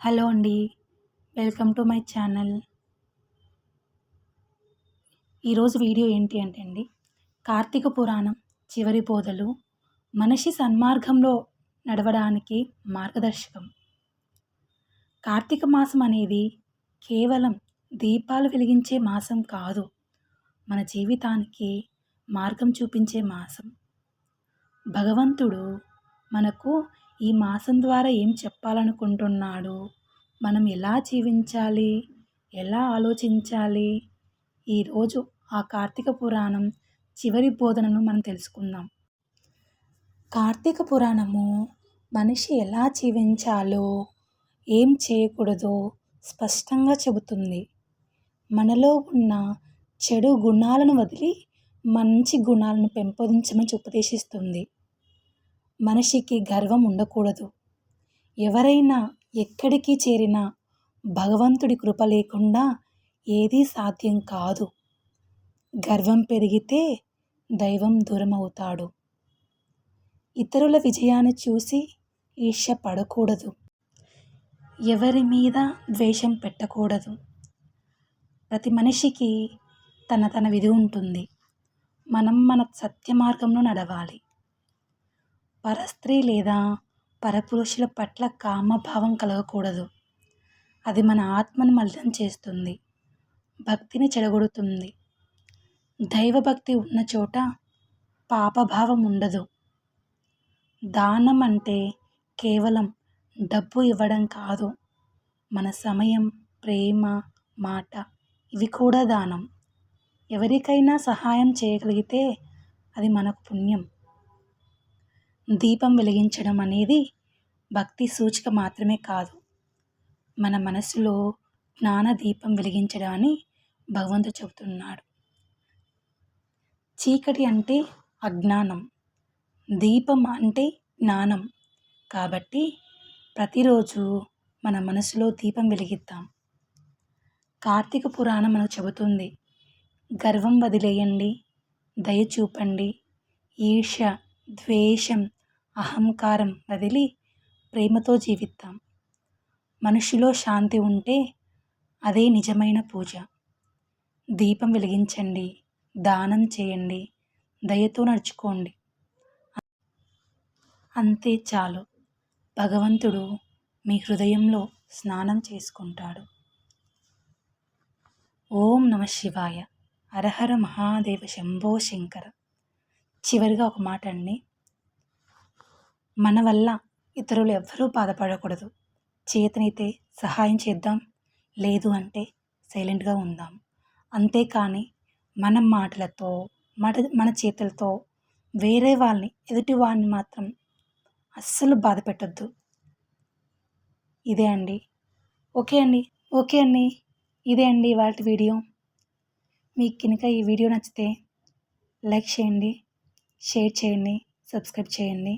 Hello అండి welcome to my channel. ఈరోజు video ఏంటి అంటే అండి కార్తీక పురాణం చివరి బోధలు మనిషి సన్మార్గంలో నడవడానికి మార్గదర్శకం. కార్తీక మాసం అనేది కేవలం దీపాలు వెలిగించే మాసం కాదు మన జీవితానికి మార్గం చూపించే మాసం. భగవంతుడు మనకు ఈ మాసం ద్వారా ఏం చెప్పాలనుకుంటున్నాడు? మనం ఎలా జీవించాలి? ఎలా ఆలోచించాలి? ఈరోజు ఆ కార్తీక పురాణం చివరి బోధనను మనం తెలుసుకుందాం. కార్తీక పురాణము మనిషి ఎలా జీవించాలో ఏం చేయకూడదో స్పష్టంగా చెబుతుంది. మనలో ఉన్న చెడు గుణాలను వదిలి మంచి గుణాలను పెంపొందించమని ఉపదేశిస్తుంది. మనిషికి గర్వం ఉండకూడదు. ఎవరైనా ఎక్కడికి చేరినా భగవంతుడి కృప లేకుండా ఏదీ సాధ్యం కాదు. గర్వం పెరిగితే దైవం దూరం అవుతాడు ఇతరుల విజయాన్ని చూసి ఈర్ష్య పడకూడదు ఎవరి మీద ద్వేషం పెట్టకూడదు. ప్రతి మనిషికి తన తన విధి ఉంటుంది. మనం మన సత్య మార్గంలో నడవాలి. పరస్త్రీ లేదా పరపురుషుల పట్ల కామభావం కలగకూడదు. అది మన ఆత్మను మలినం చేస్తుంది. భక్తిని చెడగొడుతుంది. దైవభక్తి ఉన్న చోట పాపభావం ఉండదు. దానం అంటే కేవలం డబ్బు ఇవ్వడం కాదు. మన సమయం ప్రేమ మాట ఇవి కూడా దానం. ఎవరికైనా సహాయం చేయగలిగితే అది మనకు పుణ్యం. దీపం వెలిగించడం అనేది భక్తి సూచిక మాత్రమే కాదు. మన మనసులో జ్ఞాన దీపం వెలిగించడం అని భగవంతుడు చెబుతున్నాడు. చీకటి అంటే అజ్ఞానం దీపం అంటే జ్ఞానం కాబట్టి ప్రతిరోజు మన మనసులో దీపం వెలిగిద్దాం. కార్తీక పురాణం మనకు చెబుతుంది గర్వం వదిలేయండి దయ చూపండి ఈర్ష్య ద్వేషం అహంకారం వదిలి ప్రేమతో జీవిద్దాం. మనిషిలో శాంతి ఉంటే అదే నిజమైన పూజ. దీపం వెలిగించండి దానం చేయండి దయతో నడుచుకోండి. అంతే చాలు. భగవంతుడు మీ హృదయంలో స్నానం చేసుకుంటాడు. ఓం నమ శివాయ. అరహర మహాదేవ శంభో శంకర. చివరిగా ఒక మాట అండి. మన వల్ల ఇతరులు ఎవ్వరూ బాధపడకూడదు. చేతనైతే సహాయం చేద్దాం లేదు అంటే సైలెంట్గా ఉందాం. అంతేకాని మన మాటలతో మన మన చేతులతో వేరే వాళ్ళని ఎదుటి వాడిని మాత్రం అస్సలు బాధ పెట్టద్దు ఇదే అండి. ఓకే అండి. ఓకే అండి. ఇదే అండి వాటి వీడియో. మీకు కనుక ఈ వీడియో నచ్చితే లైక్ చేయండి షేర్ చేయండి సబ్స్క్రైబ్ చేయండి.